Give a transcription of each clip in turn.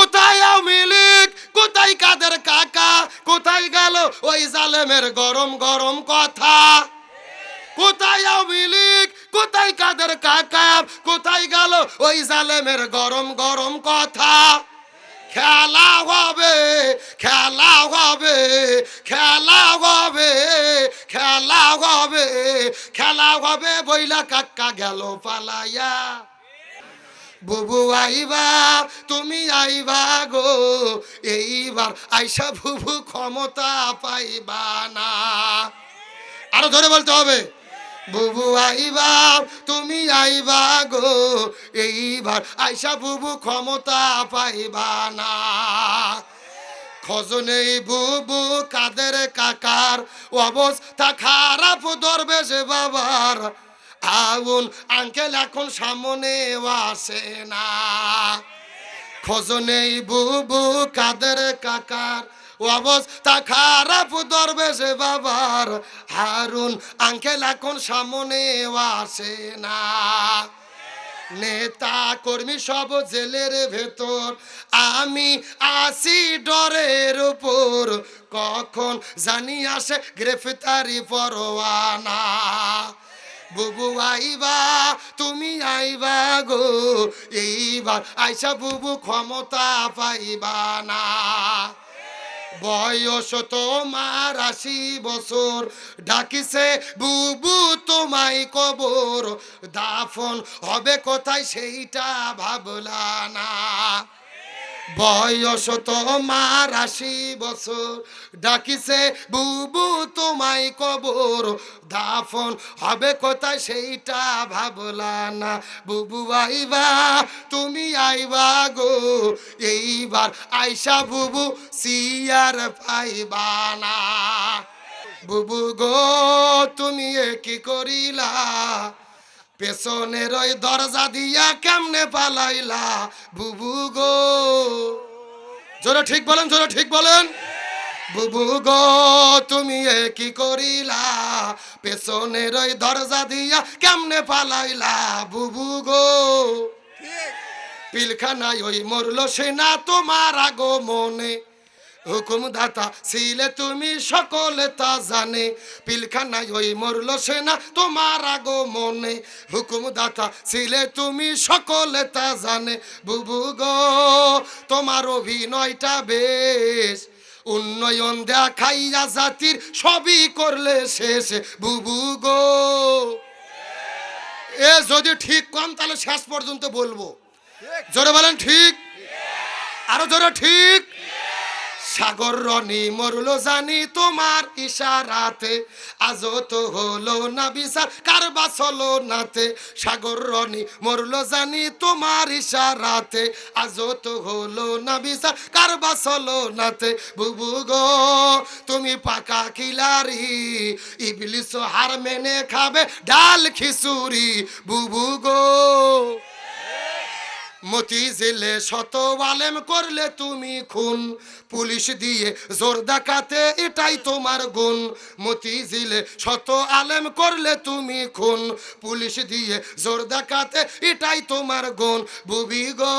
কোথায় আওয়ামী লীগ? কোথায় কাদের কাকা? কোথায় গেল ওই জালেমের গরম গরম কথা? কোথায় আওয়ামী লীগ? কোথায় কাদের কাকা? কোথায় গেল ওই জালেমের গরম গরম কথা? খেলা হবে খেলা হবে খেলা হবে খেলা হবে খেলা হবে বইলা কাকা গেল পালাইয়া। বুবু আইবা, তুমি আইবা গো। এইবার আইসা বুবু ক্ষমতা পাইবা না। আরও ধরে বলতে হবে, বুবু আইবা, তুমি আইবা গো। এইবার আইসা বুবু ক্ষমতা পাইবা না। খজনেই বুবু কাদের কাকার অবস্থা খারাপ, দরবেশ বাবার। আগুন আঙ্কেল এখন সামনে আসে না। খোঁজ নেই বুবু কাদের কাকার অবস্থা খারাপ দরবেশ বাবার। হারুন আঙ্কেল এখন সামনে আসে না। নেতা কর্মী সব জেলের ভেতর। আমি আসি ডরের উপর। কখন জানি আসে গ্রেফতারি পরোয়ানা। বুবু আইবা, তুমি আইবা গো। এইবার আইসা বুবু ক্ষমতা পাইবা না। বয়স তোমার আশি বছর, ডাকিছে বুবু তোমায় কবর। দাফন হবে কোথায় সেইটা ভাবলা না। বয়স তোমার আশি বছর। ডাকিছে, বুবু, তোমায় কবর দাফন হবে কোথায় সেইটা ভাবলা না। বুবু, আইবা, তুমি আইবা গো, এইবার আইসা বুবু সিয়ার পাইবা না। বুবু গো, তুমি এ কি করিলা? পেছনের ওই দরজা দিয়া কেমনে পালাইলা বুবু গো? জোরে ঠিক বলেন জোরে ঠিক বলেন। বুবু গো তুমি এ কি করিলা? পেছনের ওই দরজা দিয়া কেমনে পালাইলা বুবু গো? পিলখানায় ওই মরলো সে না তোমার আগো মনে হুকুম দাতা ছিলে তুমি সকলে তা জানে। পিলখানায় ওই মরলো সেনা তোমার আগো মনে হুকুম দাতা ছিলে তুমি সকলে তা জানে। বুবু গো তোমার অভিনয়টা বেশ। উন্নয়ন দেখাইয়া জাতির সবই করলে শেষ। বুবু গো। এ যদি ঠিক কম তাহলে শেষ পর্যন্ত বলব। জোরে বলেন ঠিক? আরও জোরে ঠিক। সাগর রনি মরলো জানি তোমার ইশারাতে। আজও তো হলো না বিচার, কার বাসলো নাতে। সাগর রনি মরলো জানি তোমার ইশারাতে। আজও তো হলো না বিচার, কার বাসলো নাতে। বুবু গো, তুমি পাকা কিলারি ইবলিস হার মেনে খাবে ডাল খিচুড়ি। বুবু গো। মতি জেলে শত আলেম করলে তুমি খুন। পুলিশ দিয়ে জোর ডাকাতে এটাই তোমার গুণ। মতি জিলে শত আলেম করলে তুমি খুন। পুলিশ দিয়ে জোর ডাকাতে এটাই তোমার গুণ। বুবি গো,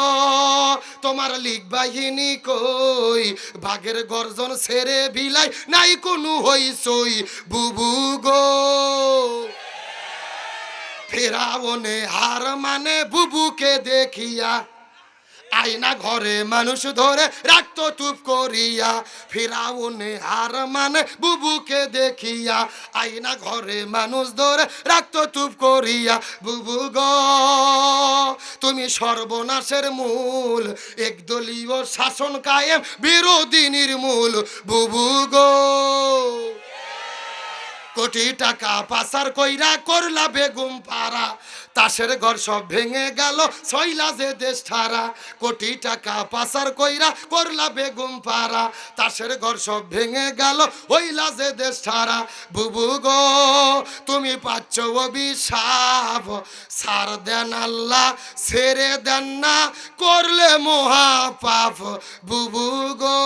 তোমার লিগ বাহিনী কই? বাঘের গর্জন ছেড়ে বিলাই নাই কোনো হইসই বুবু গো। ফেরাবনে হার মানে বুবুকে দেখিয়া। আয়না ঘরে মানুষ ধরে রাখতো টুপ করিয়া। ফিরাউনে হার মানে বুবুকে দেখিয়া। আয়না ঘরে মানুষ ধরে রাখতো টুপ করিয়া। বুবু গো, তুমি সর্বনাশের মূল। একদলীয় শাসন কায়েম বিরোধী নির্মূল। বুবু গো। কোটি টাকা পাচার কইরা করলা বেগুম পাড়া। তাসের ঘর সব ভেঙে গেল, সইলা যে দেশ ঠারা কোটি টাকা পাচার কইরা করলা বেগুম পাড়া। তাসের ঘর সব ভেঙে গেল, হইলা যে দেশ ঠারা বুবু গো, তুমি পাচ্ছ অভিশাপ। সার দেন আল্লাহ, ছেড়ে দেন না, করলে মহা পাপ বুবু গো।